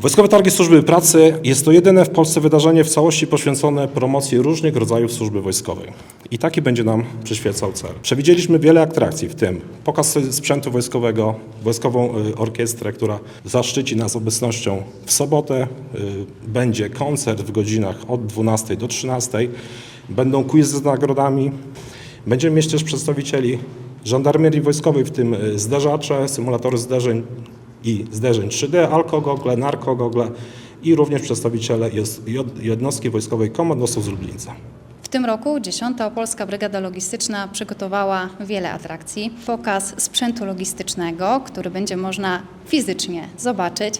Wojskowe Targi Służby Pracy jest to jedyne w Polsce wydarzenie w całości poświęcone promocji różnych rodzajów służby wojskowej. I taki będzie nam przyświecał cel. Przewidzieliśmy wiele atrakcji, w tym pokaz sprzętu wojskowego, wojskową y, orkiestrę, która zaszczyci nas obecnością w sobotę. Y, Będzie koncert w godzinach od 12 do 13. Będą quizy z nagrodami. Będziemy mieć też przedstawicieli żandarmerii wojskowej, w tym y, zderzacze, symulatory zderzeń i zderzeń 3D, alkogogle, narkogogle i również przedstawiciele jednostki wojskowej komandosów z Lublińca. W tym roku 10. Opolska Brygada Logistyczna przygotowała wiele atrakcji. Pokaz sprzętu logistycznego, który będzie można fizycznie zobaczyć.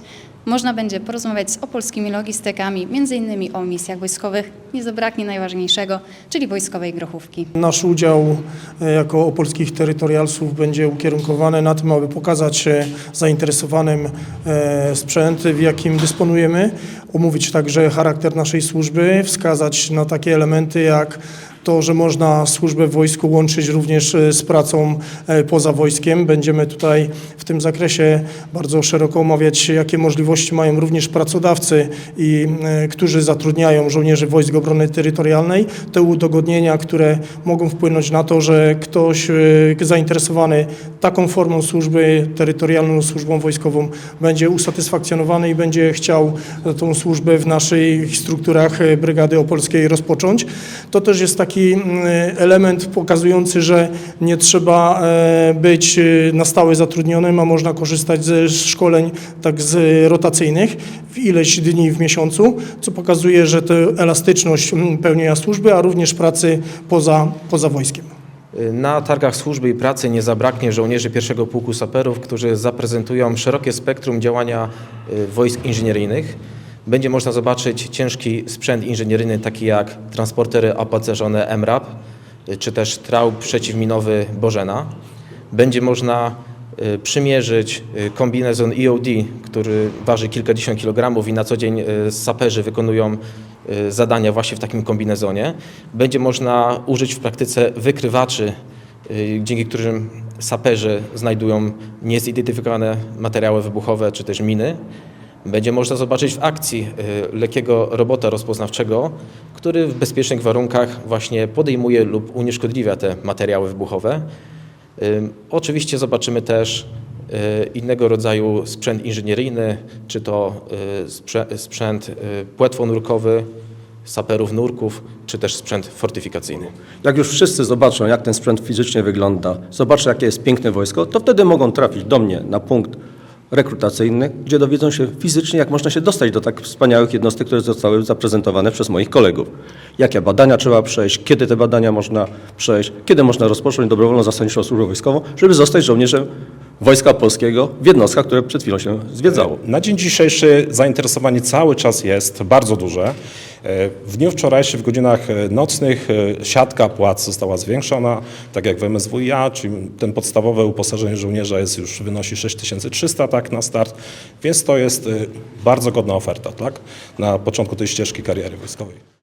Można będzie porozmawiać z opolskimi logistykami, m.in. o misjach wojskowych. Nie zabraknie najważniejszego, czyli wojskowej grochówki. Nasz udział e, jako opolskich terytorialsów będzie ukierunkowany na tym, aby pokazać e, zainteresowanym e, sprzęt, w jakim dysponujemy, omówić także charakter naszej służby, wskazać na takie elementy jak to, że można służbę w wojsku łączyć również e, z pracą e, poza wojskiem. Będziemy tutaj w tym zakresie bardzo szeroko omawiać, jakie możliwości mają również pracodawcy, i, e, którzy zatrudniają żołnierzy Wojsk Obrony Terytorialnej. Te udogodnienia, które mogą wpłynąć na to, że ktoś zainteresowany taką formą służby terytorialną, służbą wojskową będzie usatysfakcjonowany i będzie chciał tą służbę w naszych strukturach Brygady Opolskiej rozpocząć. To też jest taki mm, element pokazujący, że nie trzeba e, być e, na stałe zatrudnionym, a można korzystać ze szkoleń tak z rotacyjnych w ileś dni w miesiącu, co pokazuje, że to elastyczność mm, pełnienia służby, a również pracy poza, poza wojskiem. Na targach służby i pracy nie zabraknie żołnierzy pierwszego pułku saperów, którzy zaprezentują szerokie spektrum działania y, wojsk inżynieryjnych. Będzie można zobaczyć ciężki sprzęt inżynieryjny, taki jak transportery opancerzone MRAP, y, czy też trał przeciwminowy Bożena. Będzie można y, przymierzyć y, kombinezon EOD, który waży kilkadziesiąt kilogramów i na co dzień saperzy wykonują zadania właśnie w takim kombinezonie. Będzie można użyć w praktyce wykrywaczy, dzięki którym saperzy znajdują niezidentyfikowane materiały wybuchowe czy też miny. Będzie można zobaczyć w akcji y, lekkiego robota rozpoznawczego, który w bezpiecznych warunkach właśnie podejmuje lub unieszkodliwia te materiały wybuchowe. Ym, Oczywiście zobaczymy też y, innego rodzaju sprzęt inżynieryjny, czy to y, sprzęt y, płetwonurkowy, saperów nurków, czy też sprzęt fortyfikacyjny. Jak już wszyscy zobaczą, jak ten sprzęt fizycznie wygląda, zobaczą, jakie jest piękne wojsko, to wtedy mogą trafić do mnie na punkt rekrutacyjny, gdzie dowiedzą się fizycznie, jak można się dostać do tak wspaniałych jednostek, które zostały zaprezentowane przez moich kolegów. Jakie badania trzeba przejść, kiedy te badania można przejść, kiedy można rozpocząć dobrowolną zasadniczą służbę wojskową, żeby zostać żołnierzem Wojska Polskiego w jednostkach, które przed chwilą się zwiedzało. Na dzień dzisiejszy zainteresowanie cały czas jest bardzo duże. W dniu wczorajszym w godzinach e, nocnych e, siatka płac została zwiększona, tak jak w MSWiA, czyli ten podstawowe uposażenie żołnierza jest już wynosi 6300 tak na start, więc to jest e, bardzo godna oferta tak, na początku tej ścieżki kariery wojskowej.